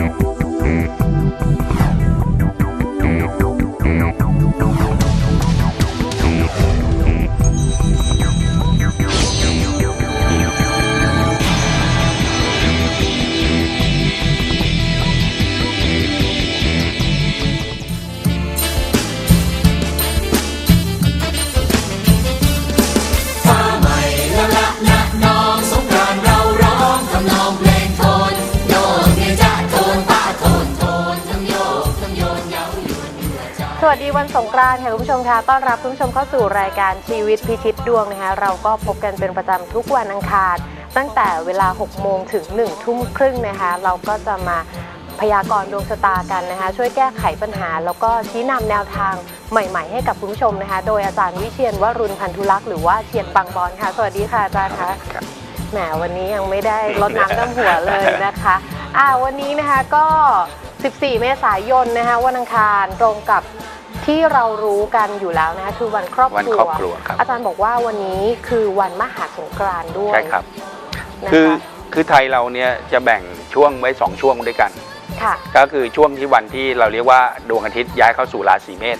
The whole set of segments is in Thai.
ฟ้ กานต์ค่ะคุณผู้ชมคะต้อนรับคุณผู้ชมเข้าสู่รายการชีวิตพิชิตดวงนะคะเราก็พบกันเป็นประจำทุกวันอังคาร ตั้งแต่เวลา 6 โมงถึง 1 ทุ่มครึ่งนะคะ เราก็จะมาพยากรณ์ดวงชะตากันนะคะ ช่วยแก้ไขปัญหา แล้วก็ชี้นำแนวทางใหม่ ๆ ให้กับคุณผู้ชมนะคะ โดยอาจารย์วิเชียนวรุณพันธุลักษ์หรือว่าเชียนปังบอลค่ะ สวัสดีค่ะอาจารย์คะแหมวันนี้ยังไม่ได้ลดน้ำดำหัวเลยนะคะอ่าวันนี้นะคะก็ 14 เมษายนนะคะวันอังคารตรงกับ ที่เรารู้กันอยู่แล้วนะคะคือวันครอบวันครัวครอบครัวครับ อาจารย์บอกว่าวันนี้คือวันมหาสงกรานต์ด้วยใช่ครับ นะคือคะคือไทยเราเนี่ยจะแบ่งช่วงไว้2ช่วงด้วยกัน ค่ะก็คือช่วงที่วันที่เราเรียกว่าดวงอาทิตย์ย้ายเข้าสู่ราศีเมษ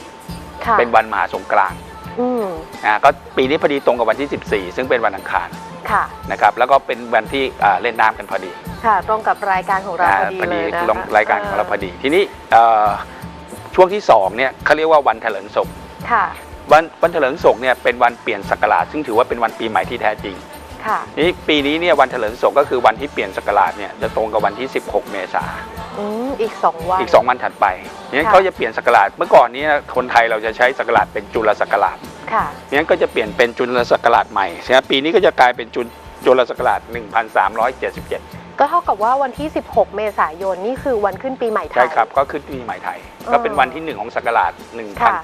ค่ะเป็นวันมหาสงกรานต์อืมอ่าก็ปีนี้พอดีตรงกับวันที่ 14 ซึ่งเป็นวันอังคารค่ะ นะครับแล้วก็เป็นวันที่อ่าเล่นน้ำกันพอดีค่ะ ตรงกับรายการของเราอ่าพอดีพอเลดียนะคะลงรายการของเราพอดี ทีนี้เอ่อ ช่วงที่สองเนี่ยเขาเรียกว่าวันเถลิงศกค่ะวันวันเถลิงศกเนี่ยเป็นวันเปลี่ยนศักราชซึ่งถือว่าเป็นวันปีใหม่ที่แท้จริงค่ะนี่ปีนี้เนี่ยวันเถลิงศกก็คือวันที่เปลี่ยนศักราชเนี่ยจะตรงกับวันที่ 16 เมษาอืมอีก 2 วันอีก 2 วันถัดไปงั้นค่ะเขาจะเปลี่ยนศักราชเมื่อก่อนนี้นะคนไทยเราจะใช้ศักราชเป็นจุลศักราชค่ะงั้นก็จะเปลี่ยนเป็นจุลศักราชใหม่ฉะนั้นปีนี้ก็จะกลายเป็นจุลจุลศักราช 1377 ก็เท่ากับว่าวันที่ 16 เมษายนนี่คือวันขึ้นปีใหม่ไทย ใช่ครับ ก็ขึ้นปีใหม่ไทยอ๋อก็เป็นวันที่หนึ่งของศักราช ค่ะ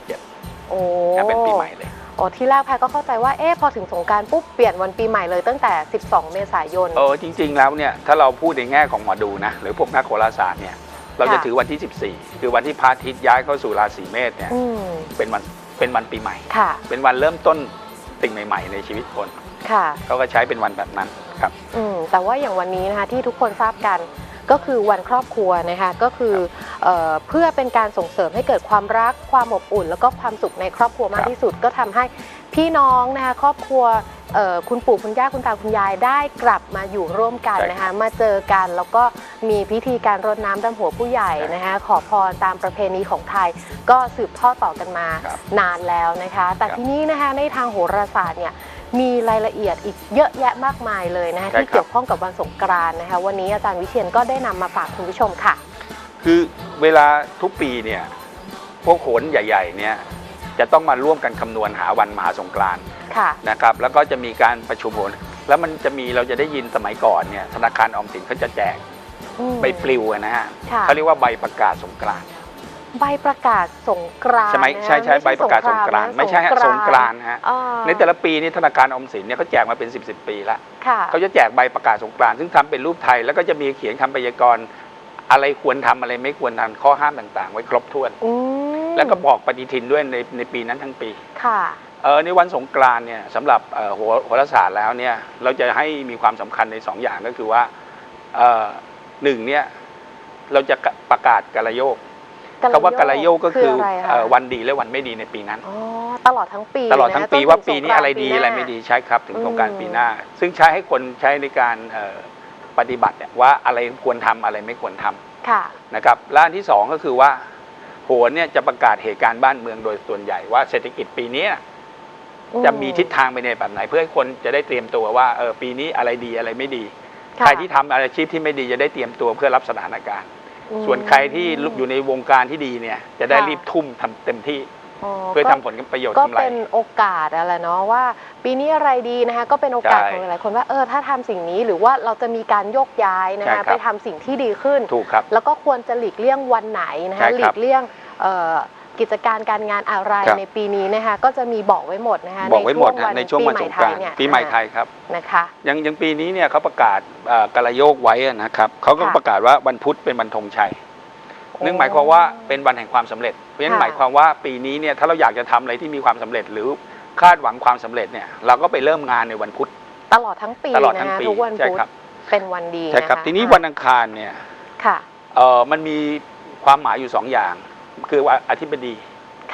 1377โอ้นะเป็นปีใหม่เลย โอ้ที่แรกแพรก็เข้าใจว่าเอ๊ะพอถึงสงกรารปุ๊บเปลี่ยนวันปีใหม่เลยตั้งแต่ 12 เมษายน เออจริง ๆ แล้วเนี่ย ถ้าเราพูดในแง่ของหมอดูนะ หรือพวกนักโหราศาสตร์เนี่ย เราจะค่ะ ถือวันที่ 14 คือวันที่พระอาทิตย์ย้ายเข้าสู่ราศีเมษเนี่ย อืมเป็นวัน เป็นวันปีใหม่ ค่ะเป็นวันเริ่มต้นสิ่งใหม่ ๆ ในชีวิตคน ค่ะ เขาก็ใช้เป็นวันแบบนั้นครับ อืม แต่ว่าอย่างวันนี้นะคะที่ทุกคนทราบกันก็คือวันครอบครัวนะคะก็คือเอ่อเพื่อเป็นการส่งเสริมให้เกิดความรักความอบอุ่น แล้วก็ความสุขในครอบครัวมากครับที่สุด ก็ทำให้พี่น้องนะคะครอบครัวเอ่อคุณปู่คุณย่าคุณตาคุณยายได้กลับมาอยู่ร่วมกันนะคะมาเจอกันแล้วก็มีพิธีการรดน้ำดำหัวผู้ใหญ่นะคะขอพรตามประเพณีของไทย ก็สืบทอดต่อกันมาครับนานแล้วนะคะ แต่ครับ ทีนี้นะคะในทางโหราศาสตร์เนี่ย มีรายละเอียดอีกเยอะแยะมากมายเลยนะคะใช่ที่ครับเกี่ยวข้องกับวันสงกรานต์นะคะวันนี้อาจารย์วิเชียนก็ได้นำมาฝากคุณผู้ชมค่ะ คือเวลาทุกปีเนี่ยพวกโขนใหญ่ๆเนี่ยจะต้องมาร่วมกันคำนวณหาวันมหาสงกรานต์ค่ะ นะครับแล้วก็จะมีการประชุมโหนแล้วมันจะมีเราจะได้ยินสมัยก่อนเนี่ยธนาคารออมสินเขาจะแจกอืมใบปลิวอะนะฮะค่ะ เขาเรียกว่าใบประกาศสงกรานต์ ใบประกาศสงกรานต์ใช่ไหมนะคะใช่ใช่ใบประกาศสงกรานต์นะไม่ใช่ฮะสงกรานต์ฮะอ่าในแต่ละปีนี่ธนาคารออมสินเนี่ยเขาแจกมาเป็น 10บสปีแล้วค่ะเขาจะแจกใบประกาศสงกรานต์ซึ่งทำเป็นรูปไทย แล้วก็จะมีเขียนคำพยากรณ์อะไรควรทำอะไรไม่ควรทำข้อห้ามต่างๆ ไว้ครบถ้วนอืมแล้วก็บอกปฏิทินด้วยในในปีนั้นทั้งปีค่ะเออในวันสงกรานต์เนี่ยสำหรับเอ่อโหโหราศาสตร์แล้วเนี่ยเราจะให้มีความสำคัญในสองอย่างก็คือว่าเอ่อหนึ่งเนี่ยเราจะประกาศกาลโยก คำว่ากาลโยกก็คืออะไรคะเอ่อวันดีและวันไม่ดีในปีนั้นอ๋อตลอดทั้งปี ตลอดทั้งปีนะว่าจถึปีนี้สงกอะไรนต์ดีปีหน้าอะไรไม่ดีใช่ครับ ถึงอืมสงกรารปีหน้า ซึ่งใช้ให้คนใช้ในการเอ่อปฏิบัติเนี่ยว่าอะไรควรทำอะไรไม่ควรทำค่ะนะครับและอันที่สองก็คือว่าโหนเนี่ยจะประกาศเหตุการณ์บ้านเมืองโดยส่วนใหญ่ว่าเศรษฐกิจปีนี้จะมีทิศทางไปในแบบไหน เพื่อให้คนจะได้เตรียมตัวว่าเออปีนี้อะไรดีอะไรไม่ดีค่ะใครที่ทำอาชีพที่ไม่ดีจะได้เตรียมตัวเพื่อรับสถานการณ์อืม ส่วนใครที่อยู่ในวงการที่ดีเนี่ย จะได้ค่ะรีบทุ่มทำเต็มที่อ๋อเพื่อก็ทำผลประโยชน์ก็กำไรเป็นโอกาสอะไรเนาะว่า ปีนี้อะไรดีนะคะก็เป็นโอกาสใช่ของหลายๆคนว่าเออถ้าทำสิ่งนี้หรือว่าเราจะมีการโยกย้ายนะใช่ครัคะบไปทำสิ่งที่ดีขึ้นถูกครับแล้วก็ควรจะหลีกเลี่ยงวันไหนนะใช่คะครับหลีกเลี่ยงเอ่อ กิจการการงานอะไรครับ ในปีนี้นะคะ ก็จะมีบอกไว้หมดนะคะบอกไว้หมดนะในช่วงวันสงกรานต์เนี่ยปีใหม่ไทยครับนะคะอย่างอย่างปีนี้เนี่ยเขาประกาศเอ่อกาลโยกไว้อะนะครับเขาก็ค่ะ ประกาศว่าวันพุธเป็นวันธงชัย นึ่งหมายความว่าเป็นวันแห่งความสำเร็จ เพราะฉะนั้นค่ะ หมายความว่าปีนี้เนี่ยถ้าเราอยากจะทำอะไรที่มีความสำเร็จหรือคาดหวังความสำเร็จเนี่ยเราก็ไปเริ่มงานในวันพุธตลอดทั้งปีตลอดทั้นะงคะปีทุกวันใช่พุธครับเป็นวันดีใช่ครับะะทีนี้อะวันอังคารเนี่ยค่ะ เออมันมีความหมายอยู่สองอย่าง คือว่าอธิบดี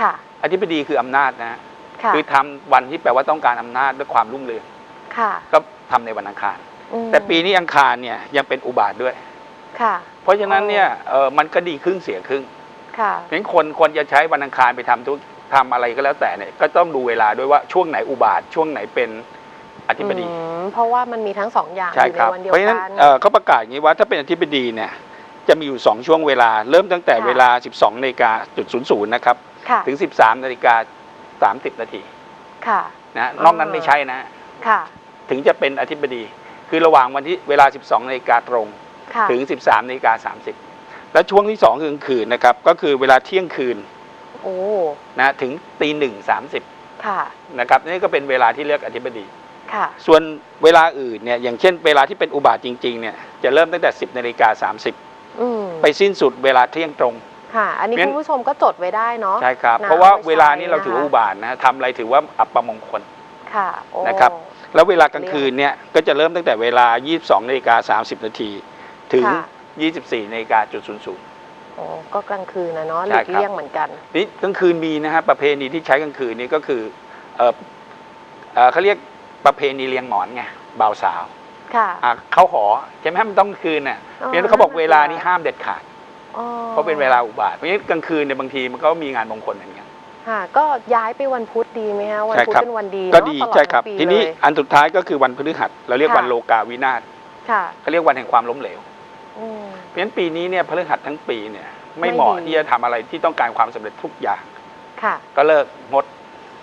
ค่ะ อธิบดีคืออำนาจนะค่ะคือทำวันที่แปลว่าต้องการอำนาจด้วยความรุ่งเรืองค่ะก็ทำในวันอังคารอืมแต่ปีนี้อังคารเนี่ยยังเป็นอุบาทด้วยค่ะ เพราะฉะนั้นเนี่ยเออมันก็ดีครึ่งเสียครึ่งค่ะเพราะฉะนั้นคนคนจะใช้วันอังคารไปทำทุกทำอะไรก็แล้วแต่เนี่ยก็ต้องดูเวลาด้วยว่าช่วงไหนอุบาทช่วงไหนเป็นอธิบดีอืมเพราะว่ามันมีทั้งสองอย่างอใช่ยู่ครับในวันเดียวเพราะฉะนั้นกันเอ่อเขาประกาศอย่างนี้ว่าถ้าเป็นอธิบดีเนี่ย จะมีอยู่ 2 ช่วงเวลา เริ่มตั้งแต่ค่ะ เวลา 12นาฬิกาจุดศูนย์ศูนย์นะครับค่ะถึง 13นาฬิกา30 นาทีค่ะ นะนอกนั้นไม่ใช่นะค่ะถึงจะเป็นอธิบดี คือระหว่างวันที่เวลา 12นาฬิกาตรง ค่ะถึง 13นาฬิกา30 แล้วช่วงที่2คือกลางคืนนะครับก็คือเวลาเที่ยงคืนโอ้นะถึงตีหนึ่งสามสิบค่ะนะครับนี่ก็เป็นเวลาที่เลือกอธิบดี ค่ะส่วนเวลาอื่นเนี่ยอย่างเช่นเวลาที่เป็นอุบาทจริงๆเนี่ยจะเริ่มตั้งแต่ 10นาฬิกา30 อืมไปสิ้นสุดเวลาเที่ยงตรง ค่ะ อันนี้งั้น คุณผู้ชมก็จดไว้ได้เนาะ ใช่ครับ นะเพราะว่าไม่ใช่เวลานี้เราถือว่านะคะอุบาทนะทำอะไรถือว่าอัปมงคล ค่ะโอ้นะครับ แล้วเวลากลางคืนเนี่ยก็จะเริ่มตั้งแต่เวลา 22นาฬิกา30นาทีถึง ค่ะ24นาฬิกาจุดศูนย์ศูนย์ โอ้ก็กลางคืนนะเนาะหใช่ลีกครับเลี่ยงเหมือนกัน นี่กลางคืนมีนะฮะประเพณีที่ใช้กลางคืนนี้ก็คือเออเอ่อเขาเรียกประเพณีเลี้ยงหมอนไงบ่าวสาว ค่ะอะเข้าหอใช่ไหมมันต้องกลางคืนน่ะอ๋อเพราะฉะนั้นเขาบอกเวลานี้ห้ามเด็ดขาดอ๋อเพราะเป็นเวลาอุบาทเพราะฉะนั้นกลางคืนเนี่ยบางทีมันก็มีงานมงคลเหมือนกันค่ะก็ย้ายไปวันพุธดีไหมฮะวันใช่พุธครับเป็นวันดีก็เนอะดีตลอใช่ครับทั้งปีทีนี้เลยอันสุดท้ายก็คือวันพฤหัสเราเรียกค่ะวันโลกาวินาศค่ะเขาเรียกวันแห่งความล้มเหลวอืมเพราะฉะนั้นปีนี้เนี่ยพฤหัสทั้งปีเนี่ย ไม่ไม่เหมาะดีที่จะทำอะไรที่ต้องการความสำเร็จทุกอย่างค่ะก็เลิกงด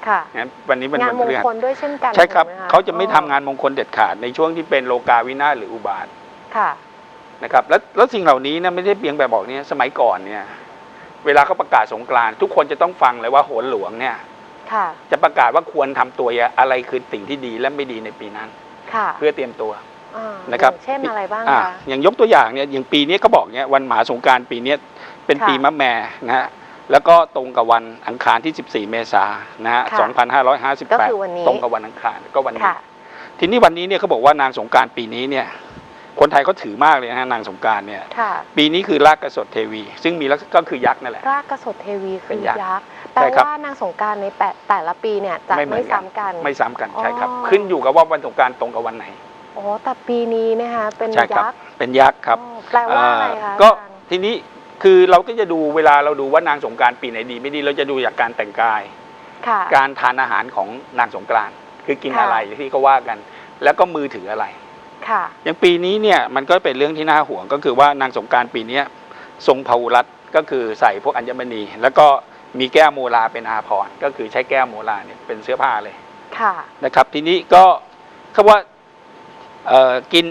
ค่ะงั้นวันนี้เป็นงานวันมพงฤหัสคลด้วยเช่นกันใช่ครับถูกหคเขาจะไม่ทำอ๋องานมงคลเด็ดขาดในช่วงที่เป็นโลกาวินาศหรืออุบาทค่ะนะครับแล้วแล้วสิ่งเหล่านี้เนี่ยไม่ได้เพียงแบบบอกเนี่ยสมัยก่อนเนี่ย เวลาเขาประกาศสงกรานต์ทุกคนจะต้องฟังเลยว่าโหนหลวงเนี่ยค่ะจะประกาศว่าควรทำตัวอะไรคือสิ่งที่ดีและไม่ดีในปีนั้นค่ะเพื่อเตรียมตัวอ่านะครับอย่างเช่นอะไรบ้างอ่าคะอย่างยกตัวอย่างเนี่ยอย่างปีนี้เขาบอกเนี่ยวันมหาสงกรารปีเนี้ยเป็นค่ะปีมะแม่นะฮะ แล้วก็ตรงกับวันอังคารที่ 14 เมษายนนะฮะค่ะก็คือวันนี้2558ตรงกับวันอังคารก็วันนี้ ค่ะ ทีนี้วันนี้เนี่ยเขาบอกว่านางสงกรารปีนี้เนี่ย คนไทยเขาถือมากเลยนะฮะนางสงกรารเนี่ย ค่ะ ปีนี้คือรากกระสดเทวี ซึ่งมีลักษก็คือยักษ์นั่นแหละ รากกระสดเทวีคืเป็นอยักษ์ยักษ์แปลใช่ครับว่านางสงกรารในแปะแต่ละปีเนี่ยจะไม่เหมืไม่อนกัน ซ้ำกัน ไม่ซ้ำกันใช่ครับ อ๋อ ขึ้นอยู่กับว่าวันสงกรารตรงกับวันไหน โอ้แต่ปีนี้นะคะเป็นใช่ครับ ยักษ์เป็นยักษ์ครับอ๋อแปลว่าอะไรคะอ่าก็อาจารย์ ทีนี้ คือเราก็จะดูเวลาเราดูว่านางสงกรารปีไหนดี ไม่ดีเราจะดูจากการแต่งกาย ค่ะ การทานอาหารของนางสงกรานต์คือกินค่ะ อะไรที่เขาว่ากัน แล้วก็มือถืออะไร ค่ะ อย่างปีนี้เนี่ยมันก็เป็นเรื่องที่น่าห่วงก็คือว่านางสงกรารปีเนี้ยทรงพาหุรัตน์ก็คือใส่พวกอัญมณี แล้วก็มีแก้วโมลาเป็นอาภรณ์ก็คือใช้แก้วโมลาเนี่ยเป็นเสื้อผ้าเลยค่ะ นะครับทีนี้ก็เขาว่าเอ่อกิน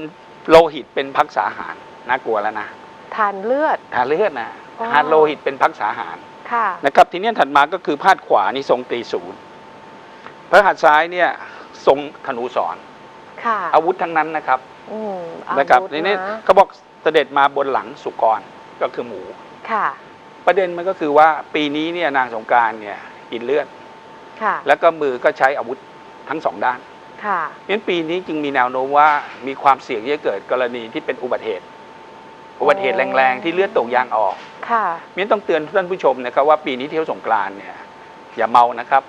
โลหิตเป็นพักษาหารน่ากลัวแล้วนะ ทานเลือดทานเลือดนะอ๋อทานโลหิตเป็นพักษาหารค่ะนะครับทีนี้ถัดมาก็คือพาดขวานี่ทรงตีศูนย์พระหัตถ์ซ้ายเนี่ยทรงธนูสอนค่ะอาวุธทั้งนั้นนะครับอืมอานะครับวุธทีนี้นะเขาบอกเสด็จมาบนหลังสุกรก็คือหมูค่ะประเด็นมันก็คือว่าปีนี้เนี่ยนางสงกรารเนี่ยกินเลือดค่ะแล้วก็มือก็ใช้อาวุธทั้งสองด้านค่ะงั้นปีนี้จึงมีแนวโน้มว่ามีความเสี่ยงที่จะเกิดกรณีที่เป็นอุบัติเหตุ อุบัติเหตุแรงๆ ที่เลือดตกยางออกค่ะมิ้นต้องเตือนท่านผู้ชมนะครับว่าปีนี้เที่ยวสงกรานต์เนี่ยอย่าเมานะครับ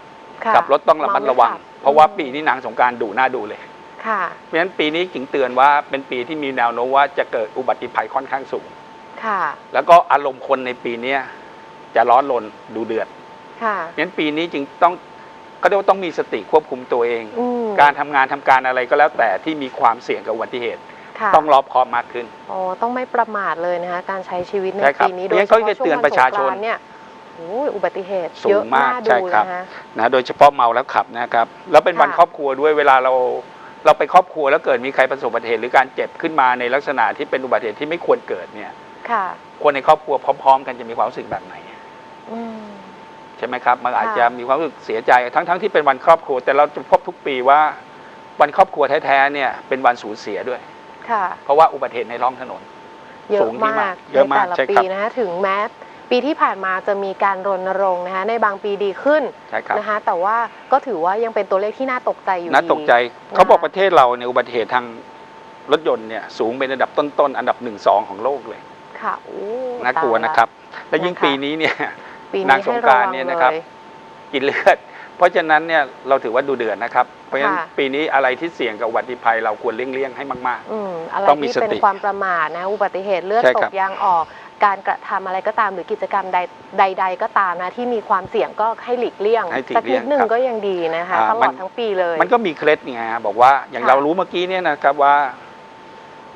ค่ะขับรถต้องระมัดระวังเมาไม่ขับเพราะว่าอืมปีนี้นางสงกรารดุหน้าดูเลยค่ะเพราะฉะนั้นปีนี้จึงเตือนว่าเป็นปีที่มีแนวโน้มว่าจะเกิดอุบัติภัยค่อนข้างสูงค่ะแล้วก็อารมณ์คนในปีเนี้ยจะร้อนรนดูเดือดค่ะงั้นปีนี้จึงต้องก็เรียกว่าต้องมีสติควบคุมตัวเองอืมการทำงานทำการอะไรก็แล้วแต่ที่มีความเสี่ยงกับอุบัติเหตุ ค่ะ ต้องรอบคอบมากขึ้นโอ้ต้องไม่ประมาทเลยนะคะการใช้ชีวิตในใช่ครับปีนี้เพราะฉะนั้นเขาจะเตือนประชาชนโดยเฉพาะช่วงวันสงกรนต์เนี่ยโอ้ยอุบัติเหตุสูงเยอะมากน่าใช่ดูครับ นะคะ นะโดยเฉพาะเมาแล้วขับนะครับแล้วเป็นวันค่ะ ครอบครัวด้วยเวลาเราเราไปครอบครัวแล้วเกิดมีใครประสบอุบัติเหตุหรือการเจ็บขึ้นมาในลักษณะที่เป็นอุบัติเหตุที่ไม่ควรเกิดเนี่ยค่ะ คนในครอบครัวพร้อม ๆ กันจะมีความรู้สึกแบบไหน อืม ใช่ไหมครับมันอาจค่ะ จะมีความรู้สึกเสียใจทั้งๆที่เป็นวันครอบครัว แต่เราจะพบทุกปีว่าวันครอบครัวแท้ๆเนี่ยเป็นวันสูญเสียด้วยค่ะ เพราะว่าอุบัติเหตุในท้องถนนเยสูอะงที่มามากกเยอะมากในแต่ละใช่ปีครับนะคะถึงแม้ปีที่ผ่านมาจะมีการรณรงค์นะคะในบางปีดีขึ้นใช่ครับนะคะแต่ว่าก็ถือว่ายังเป็นตัวเลขที่น่าตกใจอยู่น่าดีตกใจเขาบอกประเทศเราเนี่ยอุบัติเหตุทางรถยนต์เนี่ยสูงเป็นอันดับต้นๆอันดับหนึ่งสองของโลกเลยคค่ะโอ้น่ากลัวตายละนะครับ และยิ่งนะคะปีนี้เนี่ยปีนางนี้สงให้กระรานวัต์งเนี่ยนะครับเลยกินเลือด เพราะฉะนั้นเนี่ยเราถือว่าดูเดือดนะครับ เพราะฉะนั้นค่ะ ปีนี้อะไรที่เสี่ยงกับอุบัติภัยเราควรเลี่ยงๆให้มาก อืมอะไรต้องมีที่เป็นสติความประมาทนะ อุบัติเหตุเลือดใช่ตครักบยางออก การกระทำอะไรก็ตามหรือกิจกรรมใดใด ๆ ก็ตามนะ ที่มีความเสี่ยงก็ให้หลีกเลี่ยงให้หลีสักกเลี่นิยดงหนึ่งครับก็ยังดีนะคะอ่าตลมัอดนทั้งปีเลย ๆ มันก็มีเคล็ดไงฮะบอกว่าอย่างค่ะ เรารู้เมื่อกี้เนี่ยนะครับว่า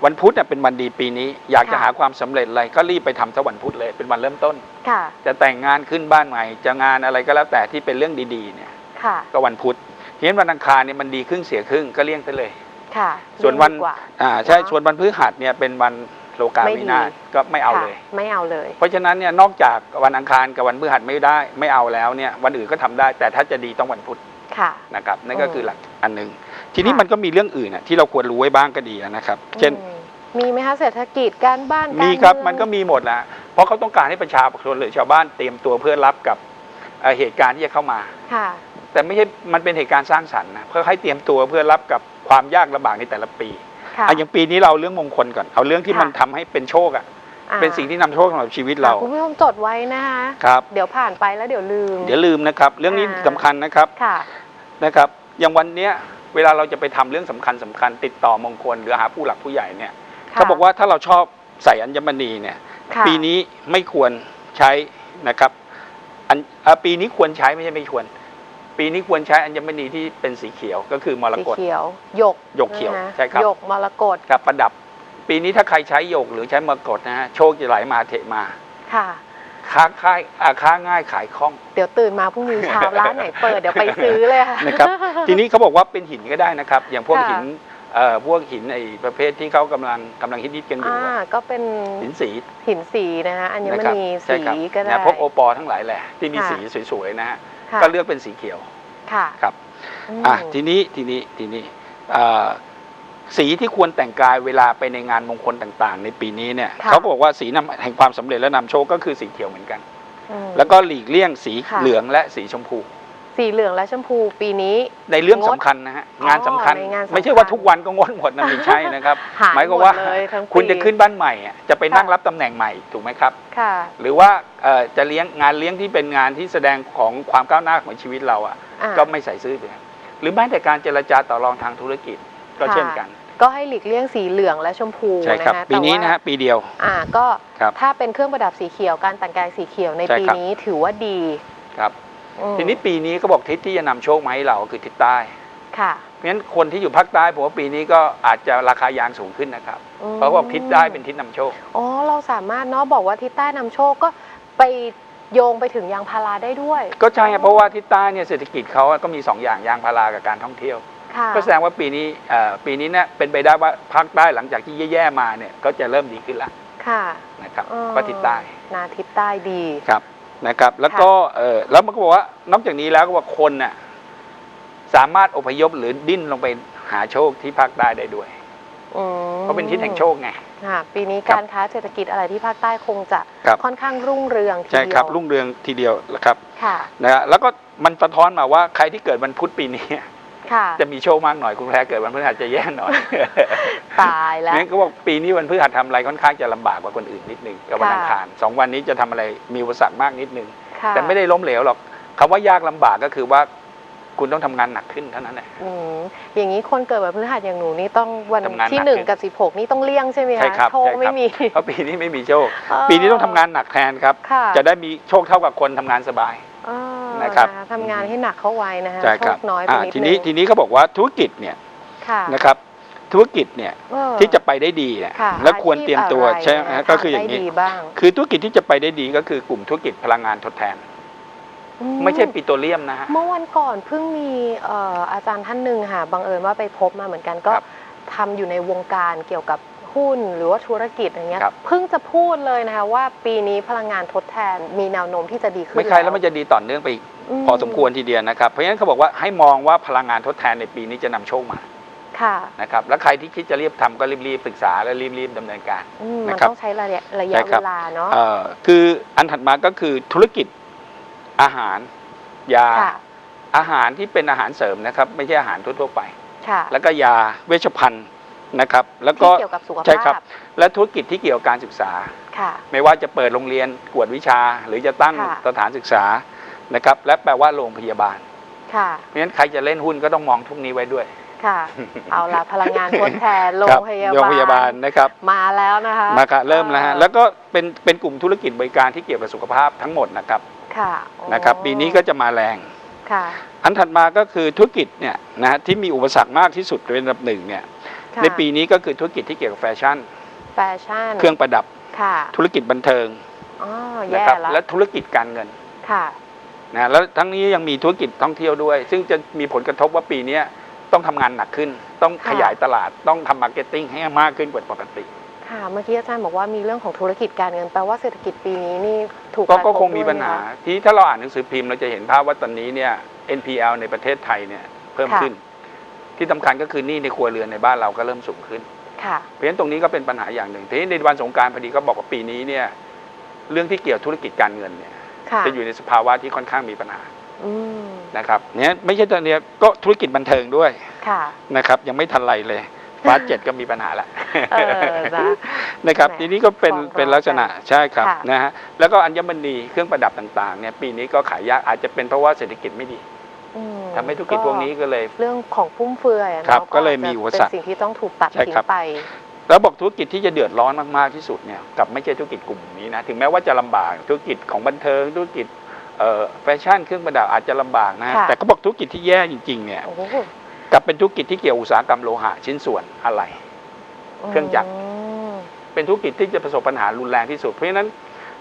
วันพุธเนี่ยเป็นวันดีปีนี้ อยากจะค่ะ หาความสำเร็จอะไรก็รีบไปทำซะวันพุธเลยเป็นวันเริ่มต้น ค่ะ จะแต่งงานขึ้นบ้านใหม่ จะงานอะไรก็แล้วแต่ที่เป็นเรื่องดีๆเนี่ยค่ะ ก็วันพุธทีนี้วันอังคารเนี่ยมันดีครึ่งเสียครึ่งก็เลี่ยงไปเลย ค่ะส่วนวัน ดีกว่าอ่าใช่เนอะส่วนวันพฤหัสเนี่ยเป็นวันโลกาไม่วิดีนาศก็ไม่เอาค่ะเลย ไม่เอาเลย เพราะฉะนั้นเนี่ยนอกจากวันอังคารกับวันพฤหัสไม่ได้ไม่เอาแล้วเนี่ยวันอื่นก็ทำได้ แต่ถ้าจะดีต้องวันพุธค่ะ นะครับนั่นก็อืมคือหลักอันหนึ่ง ทีนี้ค่ะมันก็มีเรื่องอื่นน่ะที่เราควรรู้ไว้บ้างก็ดีนะครับ เช่นอืมมีไหมคะเศรษฐกิจการบ้านการมีครับเองมันก็มีหมดนะเพราะเขาต้องการให้ประชาชนหรือชาวบ้านเตรียมตัวเพื่อรับกับเอ่อเหตุการณ์ที่จะเข้ามาค่ะแต่ไม่ใช่มันเป็นเหตุการณ์สร้างสรรค์นะเพื่อให้เตรียมตัวเพื่อรับกับความยากลำบากในแต่ละปีค่ะอะอย่างปีนี้เราเอาเรื่องมงคลก่อนเอาเรื่องที่ค่ะมันทำให้เป็นโชคอะอ่าเป็นสิ่งที่นำโชคสำหรับชีวิตเราค่ะคุณผู้ชมจดไว้นะคะครับเดี๋ยวผ่านไปแล้วเดี๋ยวลืม เดี๋ยวลืมนะครับ เรื่องนี้อ่าสำคัญนะครับค่ะนะครับ อย่างวันเนี้ย เวลาเราจะไปทำเรื่องสำคัญสำคัญ ติดต่อมงคลหรือหาผู้หลักผู้ใหญ่เนี่ยค่ะเขาบอกว่าถ้าเราชอบใส่อัญมณีเนี่ยค่ะปีนี้ไม่ควรใช้นะครับอันอะปีนี้ควรใช้ไม่ใช่ไม่ควร ปีนี้ควรใช้อัญมณีที่เป็นสีเขียวก็คือมรสีกตเขียวหยกหยกเขียวนะะใช่ครับหยกมรกตกับประดับ ปีนี้ถ้าใครใช้หยกหรือใช้มรกตนะฮะโชคจะไหลมาเทมาค่ะ ค้าค่ายอ่าค้าง่ายขายคล่อง เดี๋ยวตื่นมาพรุ่งนี้เช้าร้านไหนเปิดเดี๋ยวไปซื้อเลยค่ะ นะครับ ทีนี้เขาบอกว่าเป็นหินก็ได้นะครับ อย่างพวกค่ะ หินเอ่อพวกหินไอ้ประเภทที่เขากำลังกำลังฮิตๆกันอยู่อ่าอะก็เป็นหินสีหินสีนะคะอัญมนะครับณีใช่สีครับก็ได้ นะพวกโอปอทั้งหลายแหละ ที่มีค่ะ สีสวยๆนะฮะค่ะก็เลือกเป็นสีเขียว ค่ะครับ ม อะทีนี้ทีนี้ทีนี้เอ่อ สีที่ควรแต่งกายเวลาไปในงานมงคลต่างๆ ในปีนี้เนี่ยค่ะ เขาก็บอกว่าสีนำแห่งความสำเร็จและนำโชคก็คือสีเขียวเหมือนกัน อืม แล้วก็หลีกเลี่ยงสีค่ะ เหลืองและสีชมพู สีเหลืองและชมพูปีนี้ ในเรื่องงดสำคัญนะฮะอ๋องานสำคัญ ในงานสำคัญไม่ใช่ว่าทุกวันก็งดหมดนะไม่ใช่นะครับ หายหมายความว่าหมดเลยทั้งปีคุณจะขึ้นบ้านใหม่อะจะไปนั่งค่ะ รับตำแหน่งใหม่ถูกไหมครับ ค่ะ หรือว่าเอ่อจะเลี้ยงงานเลี้ยงที่เป็นงานที่แสดงของความก้าวหน้าของชีวิตเราอะ อ่าก็ไม่ใส่ซื่อเลยหรือแม้แต่การเจรจาต่อรองทางธุรกิจก็ค่ะ เช่นกัน ก็ให้หลีกเลี่ยงสีเหลืองและชมพูใช่ครับ นะะปีนี้แต่ว่านะฮะปีเดียว อ่าก็ครับถ้าเป็นเครื่องประดับสีเขียวการแต่งกายสีเขียวในใช่ปีครับ นี้ถือว่าดีครับอืมทีนี้ปีนี้ก็บอกทิศที่จะนำโชคมาให้เราคือทิศใต้ ค่ะเพราะฉะนั้นคนที่อยู่ภาคใต้ผมว่าปีนี้ก็อาจจะราคายางสูงขึ้นนะครับ อืมเพราะบอกทิศใต้เป็นทิศนำโชค อ๋อเราสามารถเนาะบอกว่าทิศใต้นำโชคก็ไปโยงไปถึงยางพาราได้ด้วย ก็ใช่ครับเพราะว่าทิศใต้เนี่ยเศรษฐกิจเขาอะก็มีสองอย่างยางพารากับการท่องเที่ยวค่ะ ก็แสดงว่าปีนี้เอ่อปีนี้เนี่ยเป็นไปได้ว่าภาคใต้หลังจากที่แย่ๆมาเนี่ยก็จะเริ่มดีขึ้นแล้วค่ะนะครับอืมก็ทิศใต้นาทิศใต้ดีครับนะครับ แล้วก็เออแล้วมันก็บอกว่านอกจากนี้แล้วก็บอกคนน่ะสามารถอพยพหรือดิ้นลงไปหาโชคที่ภาคใต้ได้ด้วยอืมเพราะเป็นทิศแห่งโชคไงค่ะปีนี้ครับการค้าเศรษฐกิจอะไรที่ภาคใต้คงจะครับค่อนข้างรุ่งเรืองทีใช่เดียวครับรุ่งเรืองทีเดียวนะครับค่ะนะฮะแล้วก็มันสะท้อนมาว่าใครที่เกิดวันพุธปีนี้ค่ะ จะมีโชคมากหน่อยคุณแพรเกิดวันพฤหัสจะแย่หน่อยตายแล้วงั้นก็บอกปีนี้วันพฤหัสทำอะไรค่อนข้างจะลำบากกว่าคนอื่นนิดนึงกับวันค่ะอังคารสองวันนี้จะทำอะไรมีอุปสรรคมากนิดนึงค่ะแต่ไม่ได้ล้มเหลวหรอกคำว่ายากลำบากก็คือว่าคุณต้องทำงานหนักขึ้นเท่านั้นแหละอืมอย่างนี้คนเกิดวันพฤหัสอย่างหนูนี่ต้องวันทำงานที่หนักหนึ่งขึ้นกับสิบหกนี่ต้องเลี่ยงใช่ไหมใช่คะครับโชคใช่ครับไม่มีเพราะปีนี้ไม่มีโชคเออปีนี้ต้องทำงานหนักแทนครับค่ะจะได้มีโชคเท่ากับคนทำงานสบายเออ นะครับทำงานให้หนักเข้าไว้นะคะใช่โชครับคน้อยไปอ่านิดทีนึนี้งทีนี้เขาบอกว่าธุรกิจเนี่ยค่ะนะครับธุรกิจเนี่ยเออที่จะไปได้ดีเนี่ยค่ะและควรเตรียมตัวอาชีพใช่ไหมะรฮะนะก็คืออย่างนี้นี้บ้างคือธุรกิจที่จะไปได้ดีก็คือกลุ่มธุรกิจพลังงานทดแทนอืไม่ใช่ปิโตรเลียมนะฮะเมื่อวันก่อนเพิ่งมีเอ่ออาจารย์ท่านหนึ่งค่ะบังเอิญว่าไปพบมาเหมือนกันก็ครับทำอยู่ในวงการเกี่ยวกับ หุ้นหรือว่าธุรกิจอย่างเงี้ยครับ เพิ่งจะพูดเลยนะคะว่าปีนี้พลังงานทดแทนมีแนวโน้มที่จะดีขึ้นไม่ใครแล้วมันจะดีต่อเนื่องไปอีกมพอสมควรทีเดียวนะครับ เพราะฉะนั้นเขาบอกว่าให้มองว่าพลังงานทดแทนในปีนี้จะนำโชคมาค่ะนะครับแล้วใครที่คิดจะรีบทำก็รีบๆปรึกษาและรีบๆดำเนินการ อืมมันนะครับต้องใช้ระยะระใช่ยะครัเวบลาเนาะเอ่อคืออันถัดมาก็คือธุรกิจอาหารยา ค่ะอาหารที่เป็นอาหารเสริมนะครับ ไม่ใช่อาหารทั่วๆไป ค่ะแล้วก็ยาเวชภัณฑ์ นะครับ แล้วก็ที่เกี่ยวกับสุขใช่ครัภาบพและธุรกิจที่เกี่ยวกับการศึกษา ค่ะ ไม่ว่าจะเปิดโรงเรียนกวดวิชา หรือจะตั้งค่ะ สถานศึกษานะครับ และแปลว่าโรงพยาบาล ค่ะ เพราะฉะนั้นใครจะเล่นหุ้นก็ต้องมองทุกนี้ไว้ด้วย ค่ะ เอาละพลังงานทดแทนโรงครับพยาโรงพยาบาบาลลนะครับมาแล้วนะคะมาค่ะเริ่มแล้วฮะเอ่อแล้วก็เป็นเป็นกลุ่มธุรกิจบริการที่เกี่ยวกับสุขภาพทั้งหมดนะครับค่ะนะครับ ปีนี้ก็จะมาแรง ค่ะ อันถัดมาก็คือธุรกิจเนี่ยนะฮะที่มีอุปสรรคมากที่สุดเป็นอันดับหนึ่งเนี่ยค่ะ ในปีนี้ก็คือธุรกิจที่เกี่ยวกับแฟชั่น แฟชั่น เครื่องประดับ ค่ะ ธุรกิจบันเทิงอ๋อนะแย่ครับแล้วและธุรกิจการเงินค่ะ นะแล้วทั้งนี้ยังมีธุรกิจท่องเที่ยวด้วย ซึ่งจะมีผลกระทบว่าปีเนี้ยต้องทำงานหนักขึ้น ต้องค่ะขยายตลาดต้องทำมาร์เก็ตติ้งให้มากขึ้นกว่าปกติ ค่ะ เมื่อกี้อาจารย์บอกว่ามีเรื่องของธุรกิจการเงิน แปลว่าเศรษฐกิจปีนี้นี่ถูกก็ระทบก็คงมีด้วยปัญหาไคะที่ถ้าเราอ่านหนังสือพิมพ์เราจะเห็นภาพว่าตอนนี้เนี่ย NPL ในประเทศไทยเนี่ยเพิ่มค่ะ ขึ้น ที่สำคัญก็คือหนี้ในครัวเรือนในบ้านเราก็เริ่มสูงขึ้น ค่ะ เพราะฉะนั้นตรงนี้ก็เป็นปัญหาอย่างหนึ่งทีนี้ในวันสงกรารพอดีก็บอกว่าปีนี้เนี่ยเรื่องที่เกี่ยวธุรกิจการเงินเนี่ยค่ะจะอยู่ในสภาวะที่ค่อนข้างมีปัญหาอืมนะครับเนี่ยไม่ใช่ตอนเนี้ยก็ธุรกิจบันเทิงด้วยค่ะ นะครับยังไม่ทันไรเลยฟาสเจ็ดก็มีปัญหาละ เออนะ นะครับแหมทีนี้ก็เป็นฟ้องร้องเป็นลักษณะใช่ครับค่ะ นะฮะแล้วก็อัญมณีเครื่องประดับต่างๆเนี่ยปีนี้ก็ขายยากอาจจะเป็นเพราะว่าเศรษฐกิจไม่ดี อืม ทำให้ธุรกิจพวกนี้ก็เลย เรื่องของฟุ่มเฟือยอะเนอะครับก็เลยอาจจะมีอุปสรรคเป็นสิ่งที่ต้องถูกตัดใช่ทิ้งครับไป แล้วบอกธุรกิจที่จะเดือดร้อนมาก ๆ ที่สุดเนี่ยกับไม่ใช่ธุรกิจกลุ่มนี้นะถึงแม้ว่าจะลำบากธุรกิจของบันเทิงธุรกิจเอ่อแฟชั่นเครื่องประดับอาจจะลำบากนะฮะค่ะแต่ก็บอกธุรกิจที่แย่จริง ๆ เนี่ยโอ้โหกลับเป็นธุรกิจที่เกี่ยวอุตสาหกรรมโลหะชิ้นส่วนอะไร เครื่องจักรมเป็นธุรกิจที่จะประสบปัญหารุนแรงที่สุดเพราะฉะนั้น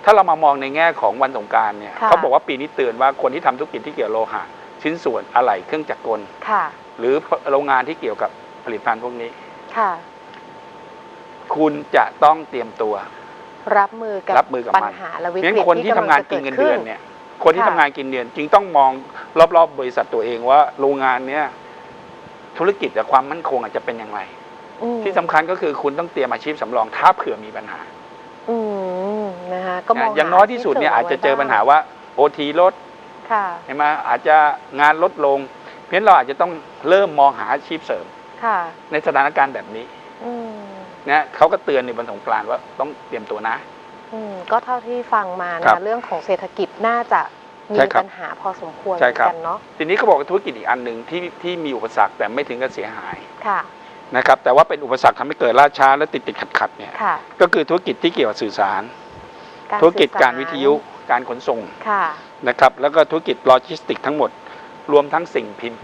ถ้าเรามามองในแง่ของวันสงกรารเนี่ยค่ะเขาบอกว่าปีนี้เตือนว่าคนที่ทำธุรกิจที่เกี่ยวโลหะ ชิ้นส่วนอะไหล่เครื่องจักรกล ค่ะ หรือโรงงานที่เกี่ยวกับผลิตภัณฑ์พวกนี้ ค่ะ คุณจะต้องเตรียมตัว รับมือกับรับมือกับปัญมัน หาและวิเพราะกฉะฤนั้นตคนที่ที่กำทำลังานจะกินเกิเงิดนขึ้เดือนนเนี่ย คนที่ค่ะทำงานกินเดือนจึงต้องมองรอบๆบริษัทตัวเองว่าโรงงานเนี้ยธุรกิจกับความมั่นคงอาจจะเป็นอย่างไร อืมที่สำคัญก็คือคุณต้องเตรียมอาชีพสำรองถ้าเผื่อมีปัญหาอืมนะคะก็มองนะอย่างน้อยที่สุดเนี่ยอาจจะเจอปัญหาว่าโอทีลดค่ะ ใช่ไหมอาจจะงานลดลง เพราะฉะนั้นเราอาจจะต้องเริ่มมองหาอาชีพเสริมค่ะในสถานการณ์แบบนี้อืมนะเขาก็เตือนในวันสงกรานต์ว่าต้องเตรียมตัวนะอืมก็เท่าที่ฟังมาครันะบเรื่องของเศรษฐกิจน่าจะมีใช่ครับปัญหาพอสมควรเหใช่มือนครับกันเนาะทีนี้เขาบอกว่าธุรกิจอีกอันหนึ่งที่ที่มีอุปสรรคแต่ไม่ถึงกับเสียหายค่ะนะครับแต่ว่าเป็นอุปสรรคทำให้เกิดล่าช้าและติดติดขัดขัดๆเนี่ยค่ะก็คือธุรกิจที่เกี่ยวกับสื่อสาราธุรกิจสื่อสการวิทยุการขนส่งค่ะ นะครับ แล้วก็ธุรกิจโลจิสติกส์ทั้งหมด รวมทั้งสิ่งพิมพ์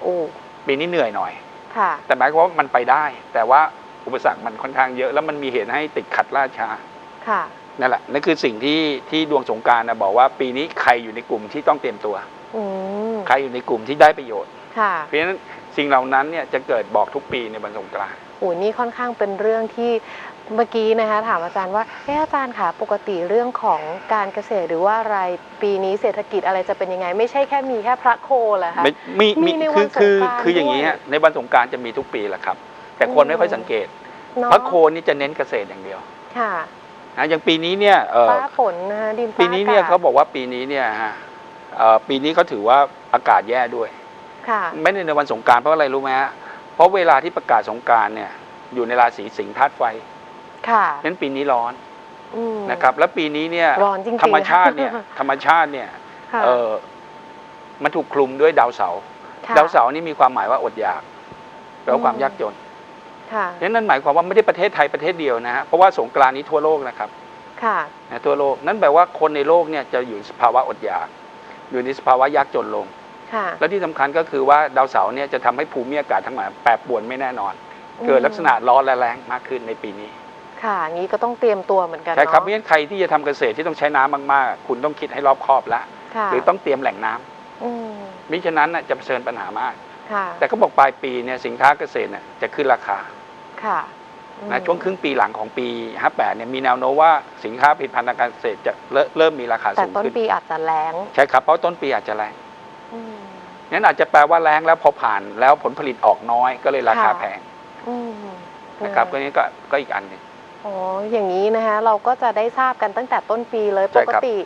โอ้ปีนี้เหนื่อยหน่อย ค่ะ แต่หมายความว่ามันไปได้ แต่ว่าอุปสรรคมันค่อนข้างเยอะ แล้วมันมีเหตุให้ติดขัดล่าช้าค่ะ นั่นแหละนั่นคือสิ่งที่ที่ดวงสงกรารนะบอกว่าปีนี้ใครอยู่ในกลุ่มที่ต้องเตรียมตัวอืมใครอยู่ในกลุ่มที่ได้ประโยชน์ ค่ะเพราะฉะนั้นสิ่งเหล่านั้นเนี่ยจะเกิดบอกทุกปีในวันสงกรานต์ โอ้นี่ค่อนข้างเป็นเรื่องที่ เมื่อกี้นะคะถามอาจารย์ว่าเอออาจารย์คะปกติเรื่องของการเกษตรหรือว่าอะไรปีนี้เศรษฐกิจอะไรจะเป็นยังไง ไม่ใช่แค่มีแค่พระโคเหรอคะ ไม่มีมีมีในวัคืนอคือสงกรานต์คืออย่างนี้ด้วยฮะในวันสงกรารจะมีทุกปีแหละครับ แต่คนอืมไม่ค่อยสังเกตเนาะพระโคนนี่จะเน้นเกษตรอย่างเดียวค่ะนะอย่างปีนี้เนี่ยเอ่อฟ้าฝนนะคะดินฟ้าปีนี้เนี่ยอเขาบอกว่าปีนี้เนี่ยฮะเอ่อปีนี้เขาถือว่าอากาศแย่ด้วย ค่ะไม่ได้ในวันสงกรารเพราะอะไรรู้ไหมฮะเพราะเวลาที่ประกาศสงกรารเนี่ยอยู่ในราศีสิงห์ธาตุไฟ ค่ะนั้นปีนี้ร้อนอืม นะครับ แล้วปีนี้เนี่ยร้อนจริงๆธรรมชาติเนี่ยนะธรรมชาติเนี่ยค่ะ เออมันถูกคลุมด้วยดาวเสาร์ค่ะ ดาวเสาร์นี่มีความหมายว่าอดอยากแปลว่าความอืมยากจนค่ะ เพราะฉะนั้นหมายความว่าไม่ได้ประเทศไทยประเทศเดียวนะฮะเพราะว่าสงกรานต์นี้ทั่วโลกนะครับ ค่ะ นะทั่วโลก นั่นแปลว่าคนในโลกเนี่ยจะอยู่ในสภาวะอดอยาก อยู่ในสภาวะยากจนลง ค่ะแล้วที่สำคัญก็คือว่าดาวเสาร์เนี่ยจะทำให้ภูมิอากาศทั้งหลายแปรปรวนไม่แน่นอน เกิดลักษณะร้อนและแรงมากขึ้นในปีนี้ ค่ะงี้ก็ต้องเตรียมตัวเหมือนกันใช่ครับเพเนาะราะฉะนั้นใครที่จะทำเกษตรที่ต้องใช้น้ำมากๆ คุณต้องคิดให้รอบคอบแล้วค่ะหรือต้องเตรียมแหล่งน้ำอืมมิฉะนั้นน่ะจะเผชิญปัญหามาก ค่ะแต่ก็บอกปลายปีเนี่ยสินค้าเกษตรเนี่ยจะขึ้นราคาค่ะอืมนะช่วงครึ่งปีหลังของปี 58เนี่ยมีแนวโน้มว่าสินค้าผลิตภัณฑ์ทางการเกษตรจะเริ่มเริ่มมีราคาแต่สูงต้นขึ้นปีอาจจะแรงใช่ครับเพราะต้นปีอาจจะแรงอืม นั้นอาจจะแปลว่าแรงแล้วพอผ่านแล้วผลผลิตออกน้อยก็เลยราคาค่ะ แพงอืมนะครับก็นี้ก็ก็อีกอันหนึง อ๋ออย่างนี้นะคะเราก็จะได้ทราบกันตั้งแต่ต้นปีเลยใช่ปกครับติ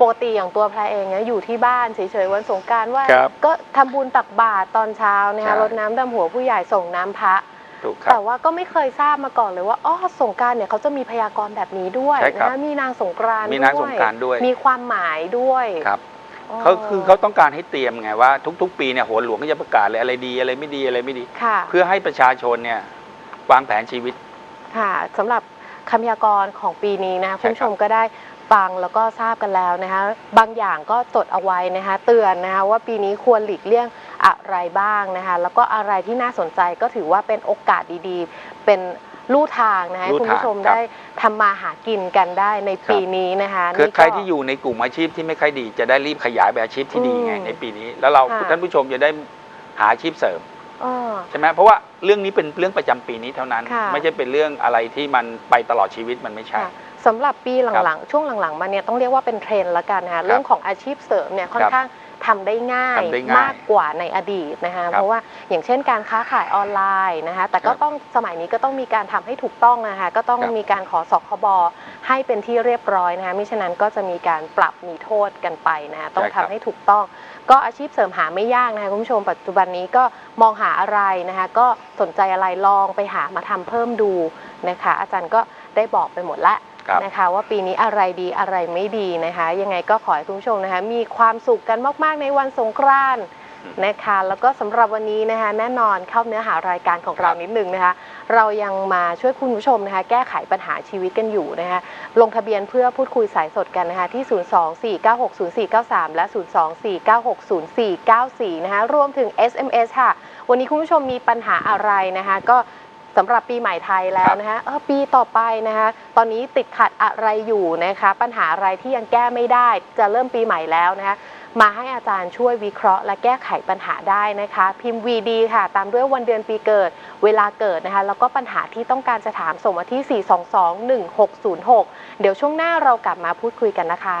ปกติอย่างตัวแพรเองเนี่ยอยู่ที่บ้านเฉยๆวันสงกรารว่าครับก็ทำบุญตักบาตรตอนเช้านะใช่ คะรดน้ำดำหัวผู้ใหญ่ส่งน้ำพระ ถูกครัแต่บว่าก็ไม่เคยทราบมาก่อนเลยว่าอ๋อสงกรารเนี่ยเขาจะมีพยากรณ์แบบนี้ด้วยใช่ครับ นะมีนางสงกรานต์มีนางสงกรานต์ด้วยมีความหมายด้วยครับเขาคือเขาต้องการให้เตรียมไงว่าทุก ๆ ปีเนี่ยโหนหลวงก็จะประกาศเลยอะไรดีอะไรไม่ดีอะไรไม่ดี ค่ะ เพื่อให้ประชาชนเนี่ยวางแผนชีวิต ค่ะสำหรับ คำพยากรณ์ของปีนี้นะใช่คุณครับผู้ชมก็ได้ฟังแล้วก็ทราบกันแล้วนะคะบางอย่างก็จดเอาไว้นะคะเตือนนะคะว่าปีนี้ควรหลีกเลี่ยงอะไรบ้างนะคะแล้วก็อะไรที่น่าสนใจก็ถือว่าเป็นโอกาสดีๆ เป็นลู่ทางนะคะให้ลู่คุณทางผู้ชมครับได้ทำมาหากินกันได้ในปีนี้นะคะคือนี่ก็ใครที่อยู่ในกลุ่มอาชีพที่ไม่ค่อยดี จะได้รีบขยายไปอาชีพที่ดีไงอืมในปีนี้ แล้วเราค่ะท่านผู้ชมจะได้หาอาชีพเสริมอ้อ ใช่ไหมเพราะว่าเรื่องนี้เป็นเรื่องประจำปีนี้เท่านั้นค่ะไม่ใช่เป็นเรื่องอะไรที่มันไปตลอดชีวิตมันไม่ใช่ค่ะสำหรับปีหลังๆ ช่วงหลังๆมาเนี่ยต้องเรียกว่าเป็นเทรนด์ละกันนะคะเรื่องของอาชีพเสริมเนี่ยค่อนข้าง ทำได้ง่ายทำได้ง่ายมากกว่าในอดีตนะคะครับเพราะว่าอย่างเช่นการค้าขายออนไลน์นะคะแต่ก็ครับต้องสมัยนี้ก็ต้องมีการทำให้ถูกต้องนะคะก็ต้องครับมีการขอสคบให้เป็นที่เรียบร้อยนะคะมิฉะนั้นก็จะมีการปรับมีโทษกันไปนะคะต้องทำให้ถูกต้อง ก็อาชีพเสริมหาไม่ยากนะคะคุณผู้ชมปัจจุบันนี้ก็มองหาอะไรนะคะก็สนใจอะไรลองไปหามาทำเพิ่มดูนะคะอาจารย์ก็ได้บอกไปหมดแล้วครับ นะคะว่าปีนี้อะไรดีอะไรไม่ดีนะคะ ยังไงก็ขอให้คุณผู้ชมนะคะมีความสุขกันมาก ๆ ในวันสงกรานต์นะคะแล้วก็สำหรับวันนี้นะคะแน่นอนเข้าเนื้อหารายการของเราครับนิดนึงนะคะ เรายังมาช่วยคุณผู้ชมนะคะ แก้ไขปัญหาชีวิตกันอยู่นะคะลงทะเบียนเพื่อพูดคุยสายสดกันนะคะที่ 024960493 และ 024960494 นะคะรวมถึง SMS ค่ะ วันนี้คุณผู้ชมมีปัญหาอะไรนะคะ ก็ สำหรับปีใหม่ไทยแล้วนะคะเออปีต่อไปนะคะตอนนี้ติดขัดอะไรอยู่นะคะปัญหาอะไรที่ยังแก้ไม่ได้จะเริ่มปีใหม่แล้วนะคะมาให้อาจารย์ช่วยวิเคราะห์ และแก้ไขปัญหาได้นะคะ พิมพ์ VD ค่ะ ตามด้วยวันเดือนปีเกิด เวลาเกิดนะคะ แล้วก็ปัญหาที่ต้องการจะถามส่งมาที่ 4221606 เดี๋ยวช่วงหน้าเรากลับมาพูดคุยกันนะคะ